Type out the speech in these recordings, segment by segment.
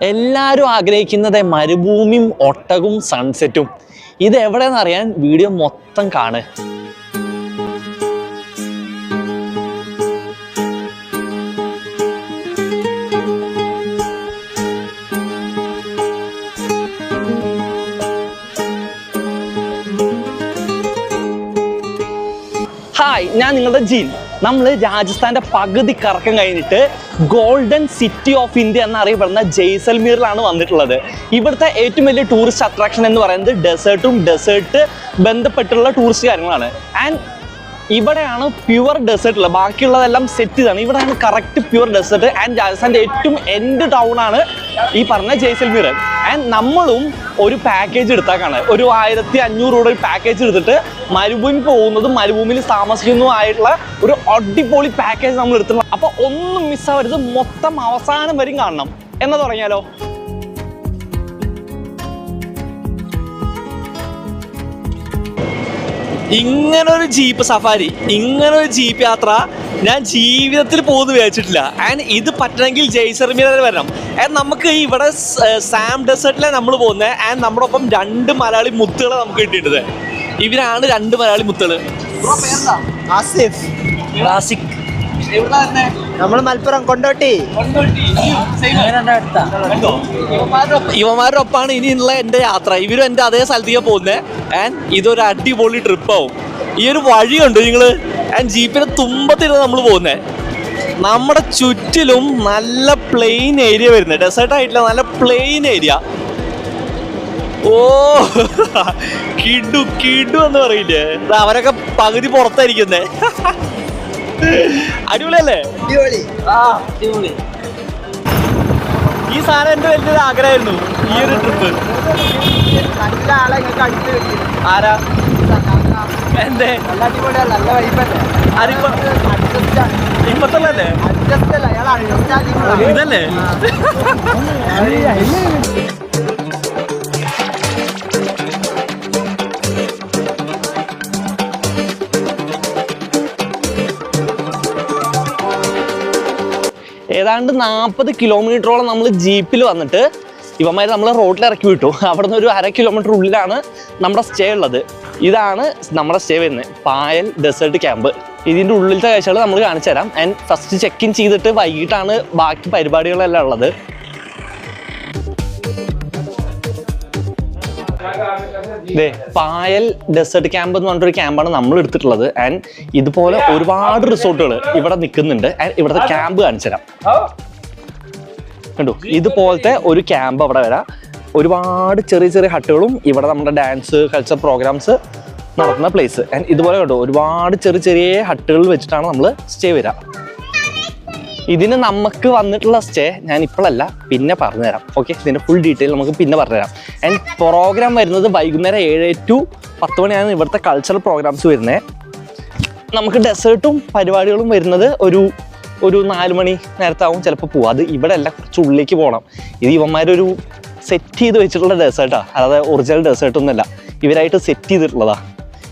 എല്ലാവരും ആഗ്രഹിക്കുന്നത് മരുഭൂമിയും ഒട്ടകവും സൺസെറ്റും ഇത് എവിടെയെന്ന് അറിയാൻ വീഡിയോ മൊത്തം കാണ് ഹായ് ഞാൻ നിങ്ങളുടെ ജീൻ. നമ്മൾ രാജസ്ഥാന്റെ പകുതി കറക്കം കഴിഞ്ഞിട്ട് ഗോൾഡൻ സിറ്റി ഓഫ് ഇന്ത്യ എന്നറിയപ്പെടുന്ന ജയ്സൽമീറിലാണ് വന്നിട്ടുള്ളത്. ഇവിടുത്തെ ഏറ്റവും വലിയ ടൂറിസ്റ്റ് അട്രാക്ഷൻ എന്ന് പറയുന്നത് ഡെസേർട്ടും ഡെസേർട്ട് ബന്ധപ്പെട്ടുള്ള ടൂറിസ്റ്റ് കാര്യങ്ങളാണ്. ആൻഡ് ഇവിടെയാണ് പ്യുവർ ഡെസേർട്ട് ഉള്ളത് ബാക്കിയുള്ളതെല്ലാം സെറ്റ് ചെയ്താണ് ഇവിടെയാണ് കറക്റ്റ് പ്യുവർ ഡെസേർട്ട് ആൻഡ് രാജസ്ഥാന്റെ ഏറ്റവും എൻഡ് ടൗൺ ആണ് ഈ പറഞ്ഞ ജയ്സൽമീർ. ആൻഡ് നമ്മളും ഒരു പാക്കേജ് എടുത്താക്കാണ്. ഒരു ആയിരത്തി അഞ്ഞൂറ് രൂപ ഒരു പാക്കേജ് എടുത്തിട്ട് മരുഭൂമി പോകുന്നതും മരുഭൂമിയിൽ താമസിക്കുന്നതുമായിട്ടുള്ള ഒരു അടിപൊളി പാക്കേജ് നമ്മൾ എടുത്തിട്ടുണ്ട്. അപ്പോൾ ഒന്നും മിസ്സാവരുത് മൊത്തം അവസാനം വരെയും കാണണം. എന്ന് തുടങ്ങിയാലോ? ഇങ്ങനൊരു ജീപ്പ് സഫാരി ഇങ്ങനൊരു ജീപ്പ് യാത്ര ഞാൻ ജീവിതത്തിൽ പോകുന്നു വിചാരിച്ചിട്ടില്ല. ആൻഡ് ഇത് പറ്റണമെങ്കിൽ ജയ്സർമീർ വരെ വരണം. ആൻഡ് നമുക്ക് ഇവിടെ സ്- ഡെസേർട്ടിലാണ് നമ്മൾ പോകുന്നത് ആൻഡ് നമ്മുടെ ഒപ്പം രണ്ട് മലയാളി മുത്തുകളെ നമുക്ക് കിട്ടിയിട്ടത്. ഇവരാണ് രണ്ട് മലയാളി മുത്തുകൾ ആസിഫ്. ക്ലാസിക് നമ്മൾ മലപ്പുറം കൊണ്ടോട്ടി. ഇവന്മാരുടെ ഒപ്പാണ് ഇനിയുള്ള എന്റെ യാത്ര. ഇവരും എന്റെ അതേ സ്ഥലത്തേക്ക് പോകുന്നത് ആൻഡ് ഇതൊരു അടിപൊളി ട്രിപ്പാവും. ഈ ഒരു വഴിയുണ്ട് നിങ്ങൾ ആൻഡ് ജീപ്പിന് തുമ്പത്തിരുന്ന് നമ്മൾ പോകുന്നത് നമ്മുടെ ചുറ്റിലും നല്ല പ്ലെയിൻ ഏരിയ വരുന്നത് ഡെസേർട്ട് ആയിട്ടില്ല നല്ല പ്ലെയിൻ ഏരിയ ഓ കിടു കിടു എന്ന് പറയില്ലേ? അവരൊക്കെ പകുതി പുറത്തായിരിക്കുന്നേ. അടിപൊളിയല്ലേ? അടിപൊളി. ഈ സാധനം എന്റെ വലിയൊരു ആഗ്രഹമായിരുന്നു ഈ ഒരു ട്രിപ്പ് ആരാ? എന്തേ? ഇപ്പത്തല്ലേ? ഇതല്ലേ? ഏതാണ്ട് നാൽപ്പത് കിലോമീറ്ററോളം നമ്മൾ ജീപ്പിൽ വന്നിട്ട് ഇവന്മാർ നമ്മൾ റോഡിൽ ഇറക്കി വിട്ടു. അവിടെ നിന്ന് ഒരു അര കിലോമീറ്റർ ഉള്ളിലാണ് നമ്മുടെ സ്റ്റേ ഉള്ളത്. ഇതാണ് നമ്മുടെ സ്റ്റേ വരുന്നത്. പായൽ ഡെസേർട്ട് ക്യാമ്പ് ഇതിന്റെ ഉള്ളിലത്തെ കാഴ്ചകൾ നമ്മൾ കാണിച്ചു തരാം ആൻഡ് ഫസ്റ്റ് ചെക്ക് ഇൻ ചെയ്തിട്ട് വൈകിട്ടാണ് ബാക്കി പരിപാടികളെല്ലാം ഉള്ളത്. ദേ പായൽ ഡെസേർട്ട് ക്യാമ്പ് എന്ന് പറഞ്ഞൊരു ക്യാമ്പാണ് നമ്മൾ എടുത്തിട്ടുള്ളത്. ആൻഡ് ഇതുപോലെ ഒരുപാട് റിസോർട്ടുകൾ ഇവിടെ നിൽക്കുന്നുണ്ട്. ആൻഡ് ഇവിടുത്തെ ക്യാമ്പ് കാണിച്ചു തരാം. കണ്ടു? ഇതുപോലത്തെ ഒരു ക്യാമ്പ് അവിടെ വരാം. ഒരുപാട് ചെറിയ ചെറിയ ഹട്ടുകളും ഇവിടെ നമ്മുടെ ഡാൻസ് കൾച്ചർ പ്രോഗ്രാംസ് നടത്തുന്ന പ്ലേസ് ആൻഡ് ഇതുപോലെ കണ്ടു? ഒരുപാട് ചെറിയ ചെറിയ ഹട്ടുകൾ വെച്ചിട്ടാണ് നമ്മൾ സ്റ്റേ വരിക. ഇതിന് നമുക്ക് വന്നിട്ടുള്ള സ്റ്റേ ഞാൻ ഇപ്പോഴല്ല പിന്നെ പറഞ്ഞുതരാം. ഓക്കെ ഇതിന്റെ ഫുൾ ഡീറ്റെയിൽ നമുക്ക് പിന്നെ പറഞ്ഞുതരാം. ആൻഡ് പ്രോഗ്രാം വരുന്നത് വൈകുന്നേരം ഏഴ് ടു പത്ത് മണിയാണ് ഇവിടുത്തെ കൾച്ചറൽ പ്രോഗ്രാംസ് വരുന്നത് നമുക്ക് ഡെസേർട്ടും പരിപാടികളും വരുന്നത് ഒരു ഒരു നാല് മണി നേരത്താവും ചിലപ്പോൾ പോവും. അത് ഇവിടെ അല്ല കുറച്ച് ഉള്ളിലേക്ക് പോകണം ഇത് ഇവന്മാരൊരു സെറ്റ് ചെയ്ത് വെച്ചിട്ടുള്ള ഡെസേർട്ടാണ് അതായത് ഒറിജിനൽ ഡെസേർട്ടൊന്നുമല്ല ഇവരായിട്ട് സെറ്റ് ചെയ്തിട്ടുള്ളതാണ്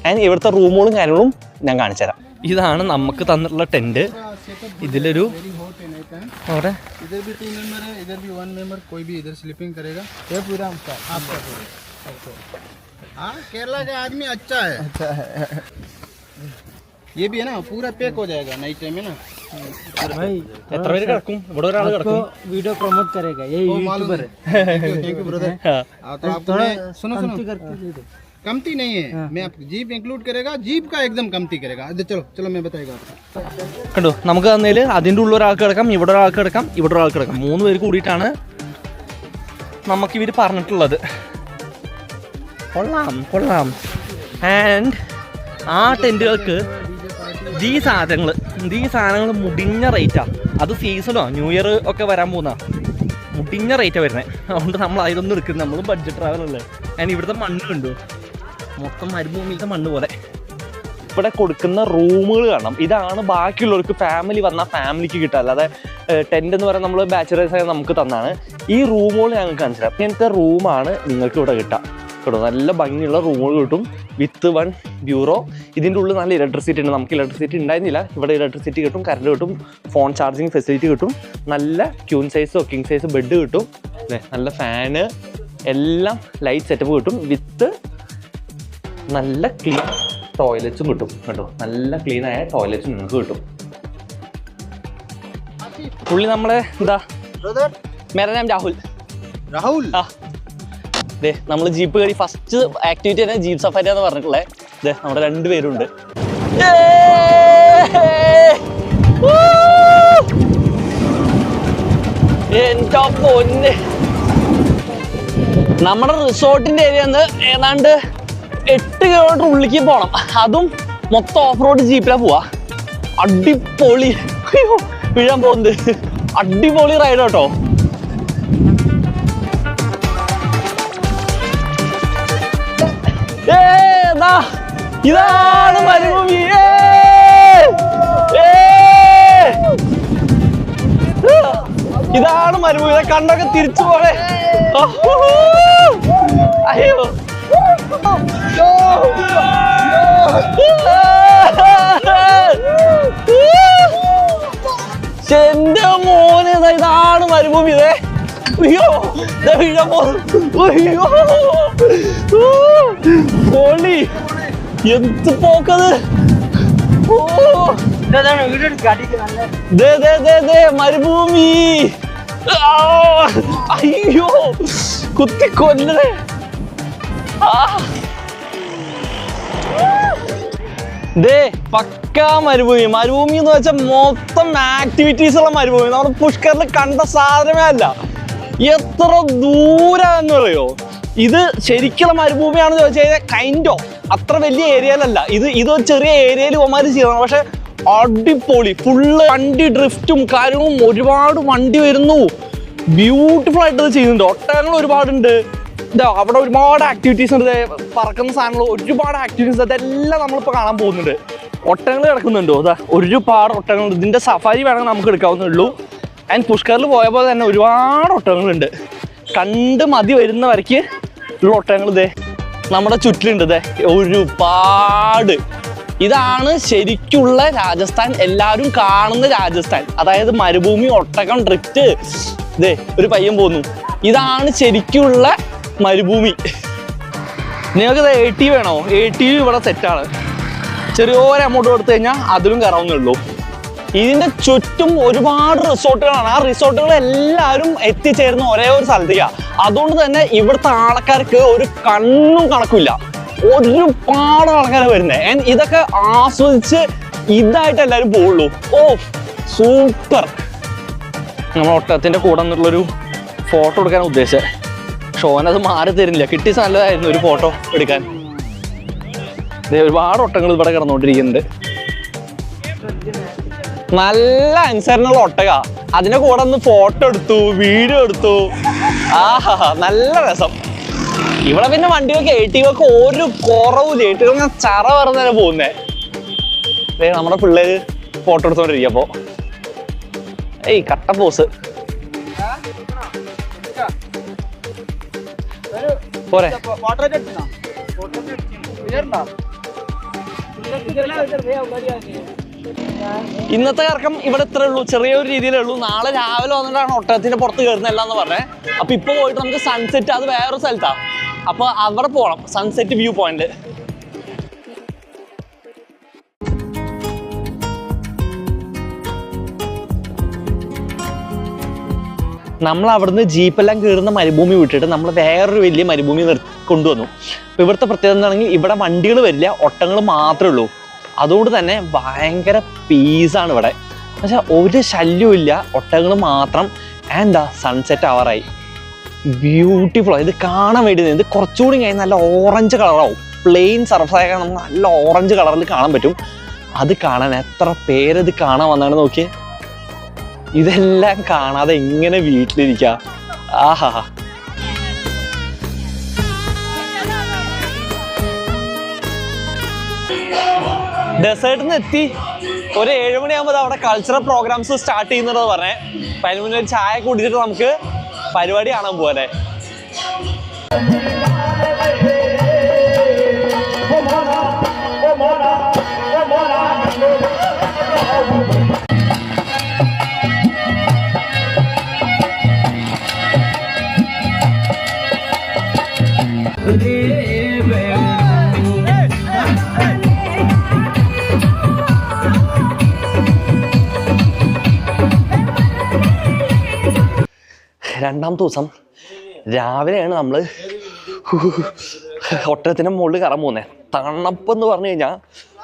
ആൻഡ് ഇവിടുത്തെ റൂമുകളും കാര്യങ്ങളും ഞാൻ കാണിച്ചു തരാം ഇതാണ് നമുക്ക് തന്നിട്ടുള്ള ടെന്റ് ഇതിലൊരു और इधर भी तीन मेंबर है इधर भी वन मेंबर कोई भी इधर स्लीपिंग करेगा। ये पूरा आपका हाँ केरला का आदमी अच्छा है। अच्छा है। ये भी है ना पूरा पैक हो जाएगा नाइट टाइम में ना। भाई वीडियो प्रमोट करेगा यही है। थैंक यू ब्रदर सुनो सुनो। कमती नहीं है मैं आपको जीप इंक्लूड करेगा जीप का एकदम कमती करेगा इधर चलो चलो मैं बताएगा आपको കണ്ടോ നമുക്ക് തന്നതിൽ അതിൻ്റെ ഉള്ളിൽ ഒരാൾക്ക് കിടക്കാം ഇവിടെ ഒരാൾക്ക് കിടക്കാം ഇവിടെ ഒരാൾക്ക് കിടക്കാം മൂന്ന് പേര് കൂടിയിട്ടാണ് നമുക്ക് ഇവർ പറഞ്ഞിട്ടുള്ളത് കൊള്ളാം കൊള്ളാം ആൻഡ് ആ ടെൻറ്റുകൾക്ക് ഈ സാധനങ്ങൾ ഈ സാധനങ്ങൾ മുടിഞ്ഞ റേറ്റാണ് അത് സീസണോ ന്യൂ ഇയർ ഒക്കെ വരാൻ പോകുന്ന മുടിഞ്ഞ റേറ്റാണ് വരുന്നത് അതുകൊണ്ട് നമ്മൾ അതിലൊന്നും എടുക്കുന്നത് നമ്മൾ ബഡ്ജറ്റ് ട്രാവലല്ലേ ഞാൻ ഇവിടുത്തെ മണ്ണ് കണ്ടു മൊത്തം മരുഭൂമിയിലത്തെ മണ്ണ് പോലെ. ഇവിടെ കൊടുക്കുന്ന റൂമുകൾ കാണാം ഇതാണ് ബാക്കിയുള്ളവർക്ക് ഫാമിലി വന്നാൽ ഫാമിലിക്ക് കിട്ടുക. അല്ലാതെ ടെന്റ് എന്ന് പറയുന്നത് നമ്മൾ ബാച്ചുലേഴ്സ് ആയി നമുക്ക് തന്നാണ്. ഈ റൂമുകൾ ഞങ്ങൾക്ക് മനസ്സിലാവും ഇങ്ങനത്തെ റൂമാണ് നിങ്ങൾക്ക് ഇവിടെ കിട്ടുക. കേട്ടോ നല്ല ഭംഗിയുള്ള റൂമുകൾ കിട്ടും. വിത്ത് വൺ ബ്യൂറോ ഇതിന്റെ ഉള്ളിൽ നല്ല ഇലക്ട്രിസിറ്റി ഉണ്ട്. നമുക്ക് ഇലക്ട്രിസിറ്റി ഉണ്ടായിരുന്നില്ല. ഇവിടെ ഇലക്ട്രിസിറ്റി കിട്ടും കറണ്ട് കിട്ടും ഫോൺ ചാർജിങ് ഫെസിലിറ്റി കിട്ടും. നല്ല queen size king size bed കിട്ടും. അല്ലേ നല്ല ഫാന് എല്ലാം ലൈറ്റ് സെറ്റപ്പ് കിട്ടും. വിത്ത് നല്ല ക്ലീൻ ടോയ്ലറ്റ്സും കിട്ടും കേട്ടോ. നല്ല ക്ലീനായ ടോയ്ലറ്റ്സും നിങ്ങൾക്ക് കിട്ടും. പുള്ളി നമ്മളെ എന്താ? മേരാ രാഹുൽ. രാഹുൽ? ആ. ദേ നമ്മൾ ജീപ്പ് കയറി ഫസ്റ്റ് ആക്ടിവിറ്റി തന്നെ ജീപ്പ് സഫാരി എന്ന് പറഞ്ഞിട്ടുള്ളത് ദേ നമ്മുടെ രണ്ടുപേരുണ്ട് എന്റെ പൊന്ന്. നമ്മുടെ റിസോർട്ടിന്റെ ഏരിയ ഏതാണ്ട് എട്ട് കിലോമീറ്റർ ഉള്ളിലേക്ക് പോകണം അതും മൊത്തം ഓഫ് റോഡ് ജീപ്പിലാ പോവാ. അടിപൊളി. വീഴാൻ പോകുന്നത്. അടിപൊളി റൈഡ് കേട്ടോ ഇതാണ് മരുഭൂമി! ഇതാണ് മരുഭൂമി. കണ്ടൊക്കെ തിരിച്ചു പോലെ അയ്യോ. എന്റെ മോനെ ഇതാണ് മരുഭൂമി ഇതേ അയ്യോ അയ്യോ. എന്ത് പോക്കത്? മരുഭൂമി. അയ്യോ. കുത്തിക്കൊല്ലേ ആ. ദേ പക്കാ മരുഭൂമി. മരുഭൂമി എന്ന് വെച്ചാൽ മൊത്തം ആക്ടിവിറ്റീസ് ഉള്ള മരുഭൂമി. നമ്മുടെ പുഷ്കറിൽ കണ്ട സാധനമേ അല്ല. എത്ര ദൂരാന്ന് പറയോ ഇത് ശരിക്കുള്ള മരുഭൂമിയാണെന്ന് ചോദിച്ചു കഴിഞ്ഞാൽ കൈൻഡോ അത്ര വലിയ ഏരിയയിലല്ല ഇത് ഇത് ചെറിയ ഏരിയയിൽ ഒമാരി ചെയ്യണം. പക്ഷെ അടിപൊളി. ഫുള്ള് വണ്ടി ഡ്രിഫ്റ്റും കാര്യങ്ങളും ഒരുപാട് വണ്ടി വരുന്നു. ബ്യൂട്ടിഫുൾ ആയിട്ട് ഇത് ചെയ്യുന്നുണ്ട്. ഒട്ടകങ്ങൾ ഒരുപാടുണ്ട്. ഇതാ അവിടെ ഒരുപാട് ആക്ടിവിറ്റീസ് ഉണ്ട്. പറക്കുന്ന സാധനങ്ങൾ ഒരുപാട് ആക്ടിവിറ്റീസ് അതെല്ലാം നമ്മളിപ്പോൾ കാണാൻ പോകുന്നുണ്ട്. ഒട്ടകങ്ങൾ കിടക്കുന്നുണ്ടോ? അതാ ഒരുപാട് ഒട്ടങ്ങൾ ഇതിന്റെ സഫാരി വേണമെങ്കിൽ നമുക്ക് എടുക്കാവുന്നേ ഉള്ളൂ. ആൻഡ് പുഷ്കറിൽ പോയ പോലെ തന്നെ ഒരുപാട് ഒട്ടകങ്ങളുണ്ട് കണ്ട് മതി വരുന്ന വരയ്ക്ക് ഉള്ള ഒട്ടകങ്ങൾ ഇതേ നമ്മുടെ ചുറ്റിലുണ്ട് ഇതേ ഒരുപാട്. ഇതാണ് ശരിക്കുള്ള രാജസ്ഥാൻ. എല്ലാവരും കാണുന്ന രാജസ്ഥാൻ. അതായത് മരുഭൂമി ഒട്ടകം ഡ്രിഫ്റ്റ്. ഇതേ ഒരു പയ്യൻ പോന്നു. ഇതാണ് ശരിക്കുള്ള മരുഭൂമി. നിങ്ങൾക്ക് എ ടി വേണോ? എ ടി ഇവിടെ സെറ്റാണ് ചെറിയൊരു എമൗണ്ട് കൊടുത്തു കഴിഞ്ഞാൽ അതിലും കയറാവുന്നുള്ളൂ ഇതിന്റെ ചുറ്റും ഒരുപാട് റിസോർട്ടുകളാണ്. ആ റിസോർട്ടുകൾ എല്ലാവരും എത്തിച്ചേരുന്ന ഒരേ ഒരു സ്ഥലത്തേക്കാണ് അതുകൊണ്ട് തന്നെ ഇവിടുത്തെ ആൾക്കാർക്ക് ഒരു കണ്ണും കണക്കില്ല ഒരുപാട് ആൾക്കാർ വരുന്നത് ഇതൊക്കെ ആസ്വദിച്ച് ഇതായിട്ട് എല്ലാവരും പോവുള്ളൂ. ഓ സൂപ്പർ. നമ്മൾ ഒട്ടത്തിന്റെ കൂടെ നിന്നുള്ളൊരു ഫോട്ടോ എടുക്കാൻ ഉദ്ദേശിച്ചത് ഷോനത് മാറി തരുന്നില്ല. കിട്ടി നല്ലതായിരുന്നു ഒരു ഫോട്ടോ എടുക്കാൻ. ഒരുപാട് ഒട്ടങ്ങൾ ഇവിടെ കിടന്നുകൊണ്ടിരിക്കുന്നുണ്ട്. നല്ല അനുസരണമുള്ള ഒട്ടക. അതിനെ കൂടെ ഒന്ന് ഫോട്ടോ എടുത്തു വീഡിയോ എടുത്തു. ആഹാ നല്ല രസം. ഇവിടെ പിന്നെ വണ്ടികൾക്ക് ഏട്ടികൾക്ക് ഒരു കുറവില്ല ഇങ്ങനെ ചറ പറഞ്ഞാൽ പോകുന്നേ. നമ്മുടെ പിള്ളേര് ഫോട്ടോ എടുത്തോണ്ടിരിക്കുക അപ്പോ ഏയ് കട്ട പോസ് പോരെ. ഇന്നത്തെ കറക്കം ഇവിടെ ഇത്രേ ഉള്ളൂ. ചെറിയൊരു രീതിയിലേ ഉള്ളൂ. നാളെ രാവിലെ വന്നിട്ടാണ് ഒട്ടകത്തിന്റെ പുറത്ത് കയറുന്നില്ല എന്ന് പറഞ്ഞേ. അപ്പൊ ഇപ്പൊ പോയിട്ട് നമുക്ക് സൺസെറ്റ് അത് വേറൊരു സ്ഥലത്താ. അപ്പൊ അവിടെ പോകണം സൺസെറ്റ് വ്യൂ പോയിന്റ് നമ്മൾ അവിടുന്ന് ജീപ്പെല്ലാം കയറുന്ന മരുഭൂമി വിട്ടിട്ട് നമ്മൾ വേറൊരു വലിയ മരുഭൂമി കൊണ്ടുവന്നു. അപ്പൊ ഇവിടുത്തെ പ്രത്യേകത എന്താണെങ്കിൽ ഇവിടെ വണ്ടികൾ വരില്ല ഒട്ടങ്ങൾ മാത്രമേ ഉള്ളൂ. അതുകൊണ്ട് തന്നെ ഭയങ്കര പീസാണ് ഇവിടെ. പക്ഷെ ഒരു ശല്യവും ഇല്ല ഒട്ടകങ്ങൾ മാത്രം. എന്താ സൺസെറ്റ് അവറായി ബ്യൂട്ടിഫുൾ ഇത് കാണാൻ വേണ്ടി ഇത് കുറച്ചുകൂടി കഴിഞ്ഞ് നല്ല ഓറഞ്ച് കളറാവും പ്ലെയിൻ സർഫസായ കാണാൻ നല്ല ഓറഞ്ച് കളറിൽ കാണാൻ പറ്റും. അത് കാണാൻ എത്ര പേരത് കാണാൻ വന്നാണ് നോക്കിയേ? ഇതെല്ലാം കാണാതെ എങ്ങനെ വീട്ടിലിരിക്കുക ആഹാ. ഡെസേർട്ടിന്ന് എത്തി. ഒരു ഏഴുമണിയാകുമ്പോൾ അവിടെ കൾച്ചറൽ പ്രോഗ്രാംസ് സ്റ്റാർട്ട് ചെയ്യുന്നത് പറഞ്ഞേ. അതിന് മുന്നേ ചായ കുടിച്ചിട്ട് നമുക്ക് പരിപാടി കാണാൻ പോകാല്ലേ രണ്ടാമത്തെ ദിവസം രാവിലെയാണ് നമ്മൾ ഒട്ടകത്തിന്റെ മുകളിൽ കറം പോകുന്നത് തണുപ്പെന്ന് പറഞ്ഞു കഴിഞ്ഞാൽ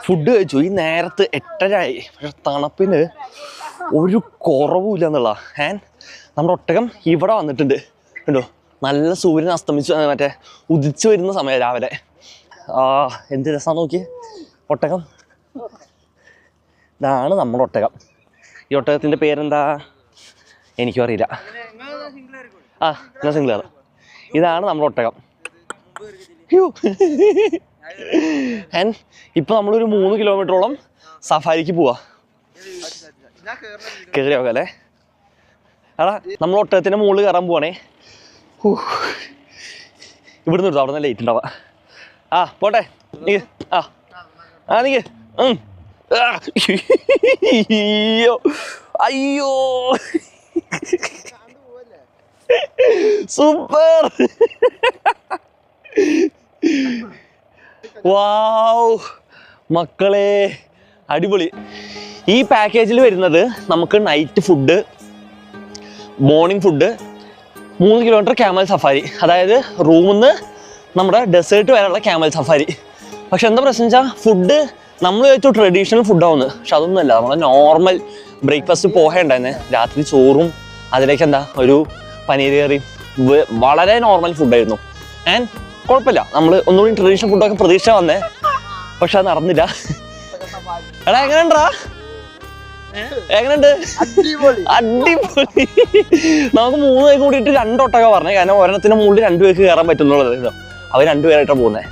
ഫുഡ് കഴിച്ചു. ഈ നേരത്ത് എട്ടരയായി. പക്ഷെ തണുപ്പിന് ഒരു കുറവുമില്ല എന്നുള്ള. ഏൻ നമ്മുടെ ഒട്ടകം ഇവിടെ വന്നിട്ടുണ്ട്. കണ്ടോ? നല്ല സൂര്യൻ അസ്തമിച്ചു മറ്റേ ഉദിച്ചു വരുന്ന സമയം രാവിലെ. ആ എന്ത് രസമാണ് നോക്കി ഒട്ടകം. ഇതാണ് നമ്മുടെ ഒട്ടകം. ഈ ഒട്ടകത്തിന്റെ പേരെന്താ? എനിക്കും അറിയില്ല. ആ ഞാൻ സിംഗിൾ ഇതാണ് നമ്മുടെ ഒട്ടകം. ഇപ്പൊ നമ്മളൊരു മൂന്ന് കിലോമീറ്ററോളം സഫാരിക്ക് പോവാ. കയറി നോക്കാം അല്ലേ? എടാ നമ്മൾ ഒട്ടകത്തിന്റെ മുകളിൽ കയറാൻ പോവാണേ. ഇവിടുന്ന് എടുത്തു അവിടെ ലേറ്റ് ഉണ്ടാവാ. ആ പോട്ടെ. നീ ആ. ആ നീ അയ്യോ. അയ്യോ. സൂപ്പർ വാവ് മക്കളെ അടിപൊളി. ഈ പാക്കേജിൽ വരുന്നത് നമുക്ക് നൈറ്റ് ഫുഡ് മോർണിംഗ് ഫുഡ് മൂന്ന് കിലോമീറ്റർ ക്യാമൽ സഫാരി അതായത് റൂമിൽ നിന്ന് നമ്മുടെ ഡെസേർട്ട് വരെയുള്ള ക്യാമൽ സഫാരി പക്ഷെ എന്താ പ്രശ്നം വെച്ചാൽ ഫുഡ് നമ്മൾ വെച്ചു ട്രഡീഷണൽ ഫുഡാവുന്നു പക്ഷെ അതൊന്നുമല്ല. നമ്മളെ നോർമൽ ബ്രേക്ക്ഫാസ്റ്റ് പോഹ രാത്രി ചോറും അതിലേക്ക് എന്താ ഒരു പനീർ കറിയും വളരെ നോർമൽ ഫുഡായിരുന്നു ആൻഡ് കുഴപ്പമില്ല. നമ്മൾ ഒന്നുകൂടി ട്രഡീഷണൽ ഫുഡൊക്കെ പ്രതീക്ഷ വന്നേ. പക്ഷെ അത് നടന്നില്ല. എടാ എങ്ങനെയുണ്ടാ? എങ്ങനെയുണ്ട്? അടിപൊളി. അടിപൊളി. നമുക്ക് മൂന്ന് പേര് കൂടിയിട്ട് രണ്ടൊട്ടക പറഞ്ഞേ. കാരണം ഒരെണ്ണത്തിന് മുകളിൽ രണ്ടു പേർക്ക് കയറാൻ പറ്റുന്നുള്ളത്. അവർ രണ്ടുപേരായിട്ടാണ് പോകുന്നത്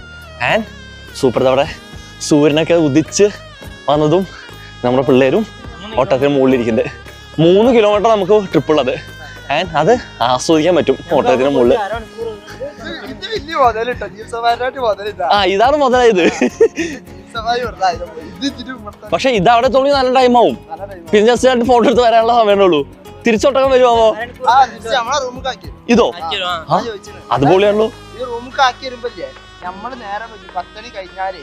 ആൻഡ് സൂപ്പർ അവിടെ സൂര്യനൊക്കെ ഉദിച്ച് വന്നതും നമ്മുടെ പിള്ളേരും ഒട്ടത്തിന് മുകളിലിരിക്കുന്നുണ്ട്. മൂന്ന് കിലോമീറ്റർ നമുക്ക് ട്രിപ്പ് ഉള്ളത്. ആൻഡ് അത് ആസ്വദിക്കാൻ പറ്റും ഓട്ടത്തിന് മുകളിൽ. ആ ഇതാണ് മുതലായത്. പക്ഷെ ഇത് അവിടെ തോന്നി നല്ല ടൈം ആവും. പിന്നെ ജസ്റ്റ് രണ്ട് ഫോട്ടോ എടുത്ത് വരാനുള്ള സമയമേ ഉള്ളൂ. തിരിച്ചൊട്ടകം നമ്മളെ ഇതോ? ആ നമ്മൾ നേരെ പത്തണി കഴിഞ്ഞാലേ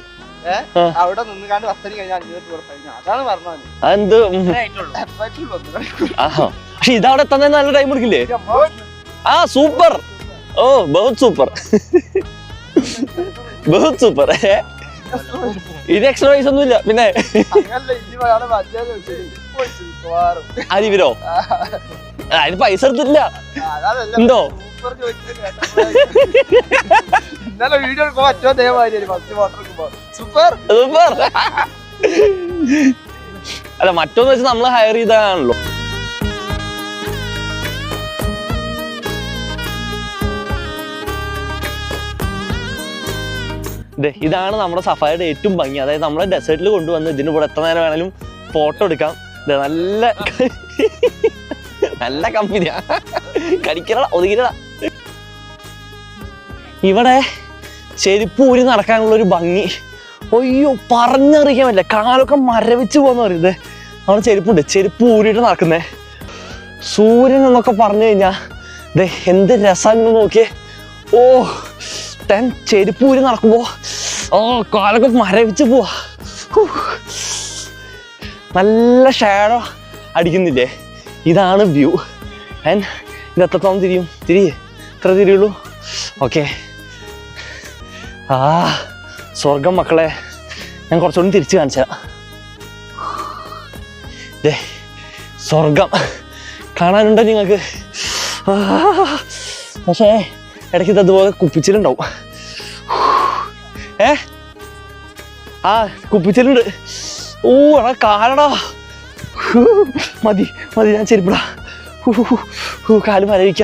അവിടെ ഏഹ് അവിടെ നിന്നുകാണ്ട് പത്തണി കഴിഞ്ഞാൽ പേർ കഴിഞ്ഞാൽ അതാണ് പറഞ്ഞത്. പക്ഷെ ഇത് അവിടെ എത്താൻ നല്ല ടൈം എടുക്കില്ലേ? ആ സൂപ്പർ. ഓ ബഹുത് സൂപ്പർ. ബഹുത് സൂപ്പർ. ഇത് എക്സ്ട്രാ പൈസ ഒന്നുമില്ല പിന്നെ. അരിവിരോ അതിന് പൈസ എടുത്തില്ല എന്തോ. Video first water super super അല്ല മറ്റൊന്ന് വെച്ച് നമ്മൾ ഹയർ ചെയ്താണല്ലോ. ഇതാണ് നമ്മുടെ സഫാരിയുടെ ഏറ്റവും ഭംഗി. അതായത് നമ്മളെ ഡെസേർട്ടിൽ കൊണ്ടുവന്ന് ഇതിന് ഇവിടെ എത്ര നേരം വേണേലും ഫോട്ടോ എടുക്കാം. നല്ല നല്ല കമ്പനിയാ കടിക്കണ ഒതുകിരട ഇവിടെ ചെരുപ്പ് ഊരി നടക്കാനുള്ള ഒരു ഭംഗി. അയ്യോ പറഞ്ഞറിയിക്കാൻ പറ്റില്ല. കാലൊക്കെ മരവിച്ച് പോകുന്ന പറയുന്നത് അവിടെ ചെരുപ്പുണ്ട്. ചെരുപ്പ് ഊരിയിട്ട് നടക്കുന്നേ. സൂര്യൻ എന്നൊക്കെ പറഞ്ഞു കഴിഞ്ഞാൽ ദേ എന്ത് രസങ്ങൾ നോക്കിയേ. ഓ തൻ ചെരുപ്പ് ഊരി നടക്കുമ്പോ ഓ കാലൊക്കെ മരവിച്ച് പോവാ. നല്ല ഷാഡോ അടിക്കുന്നില്ലേ? ഇതാണ് വ്യൂ. ആൻഡ് ഇത് എത്രത്തോളം തിരിയും? തിരിയേ? എത്ര തിരിയുള്ളൂ? ഓക്കെ. ആ സ്വർഗം മക്കളെ ഞാൻ കുറച്ചുകൂടി തിരിച്ചു കാണിച്ചതാ ദേ സ്വർഗം. കാണാനുണ്ടോ നിങ്ങൾക്ക്? പക്ഷേ ഇടയ്ക്ക് ഇത് അതുപോലെ കുപ്പിച്ചിലുണ്ടാവും. ഏ? ആ കുപ്പിച്ചിലുണ്ട്. ഓ എടാ കാലടാ. മതി മതി ഞാൻ ചെരുപ്പിടാ. കാൽ മരവിക്ക.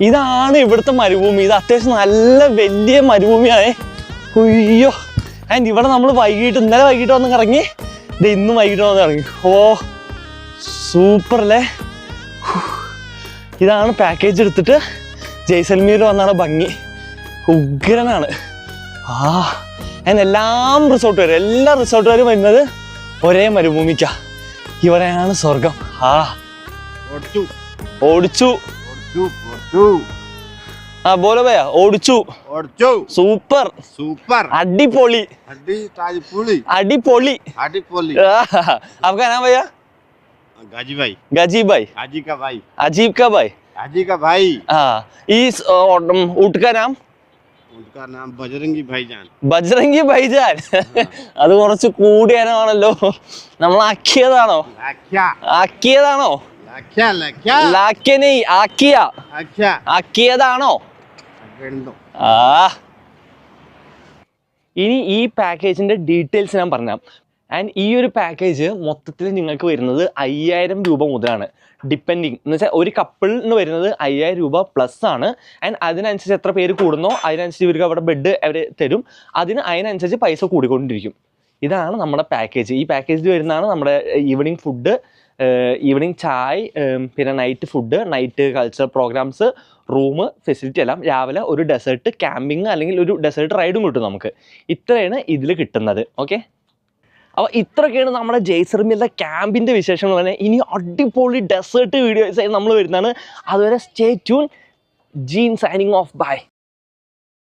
ഇതാണ് ഇവിടുത്തെ മരുഭൂമി. ഇത് അത്യാവശ്യം നല്ല വലിയ മരുഭൂമിയാണേ. അയ്യോ. ആൻഡ് ഇവിടെ നമ്മൾ വൈകിട്ട് ഇന്നലെ വൈകിട്ട് വന്ന് ഇറങ്ങി ഇത് ഇന്നും വൈകിട്ട് വന്ന് ഇറങ്ങി ഓ സൂപ്പർ അല്ലേ ഇതാണ് പാക്കേജ് എടുത്തിട്ട് ജയ്സൽമീർ വന്നാണ് ഭംഗി. ഉഗ്രനാണ്. ആ. ഞാൻ എല്ലാം റിസോർട്ട് വരും എല്ലാ റിസോർട്ടുകാരും വരുന്നത് ഒരേ മരുഭൂമിക്കാ. ഇവിടെയാണ് സ്വർഗം. ആ. ഓടിച്ചു. ഓടിച്ചു. ആ ബോലോ ഭയ ഓടിച്ചു ഓടിച്ചു സൂപ്പർ സൂപ്പർ गाजी भाई गजी भाई हाजी का भाई अजीब का भाई हाजी का भाई हाँ इस अ, ऊँट का नाम उनका नाम बजरंगी भाईजान ബജ്രംഗി ഭൈജാൻ അത് കുറച്ച് കൂടിയാനാണല്ലോ നമ്മൾ ആക്കിയതാണോ लाख्या ആക്കിയതാണോ ആക്കിയതാണോ? ആ. ഇനി ഈ പാക്കേജിന്റെ ഡീറ്റെയിൽസ് ഞാൻ പറഞ്ഞാൽ ആൻഡ് ഈ ഒരു പാക്കേജ് മൊത്തത്തിൽ നിങ്ങൾക്ക് വരുന്നത് അയ്യായിരം രൂപ മുതലാണ്. ഡിപ്പെൻഡിങ് എന്ന് വെച്ചാൽ ഒരു കപ്പിളിന് വരുന്നത് അയ്യായിരം രൂപ പ്ലസ് ആണ്. ആൻഡ് അതിനനുസരിച്ച് എത്ര പേര് കൂടുന്നോ അതിനനുസരിച്ച് ഇവർക്ക് അവിടെ ബെഡ് അവർ തരും. അതിന് അതിനനുസരിച്ച് പൈസ കൂടിക്കൊണ്ടിരിക്കും. ഇതാണ് നമ്മുടെ പാക്കേജ് ഈ പാക്കേജിൽ വരുന്നതാണ് നമ്മുടെ ഈവനിങ് ഫുഡ് ഈവനിങ് ചായ് പിന്നെ night food night culture programs room facility എല്ലാം. രാവിലെ ഒരു ഡെസേർട്ട് ക്യാമ്പിങ് അല്ലെങ്കിൽ ഒരു ഡെസേർട്ട് റൈഡും കിട്ടും നമുക്ക്. ഇത്രയാണ് ഇതിൽ കിട്ടുന്നത്. ഓക്കെ അപ്പോൾ ഇത്രയൊക്കെയാണ് നമ്മുടെ ജയ്സർമിലെ ക്യാമ്പിന്റെ വിശേഷങ്ങൾ. തന്നെ ഇനി അടിപൊളി ഡെസേർട്ട് വീഡിയോസ് ആയി നമ്മൾ വരുന്നതാണ്. അതുവരെ stay tune Jean signing off bye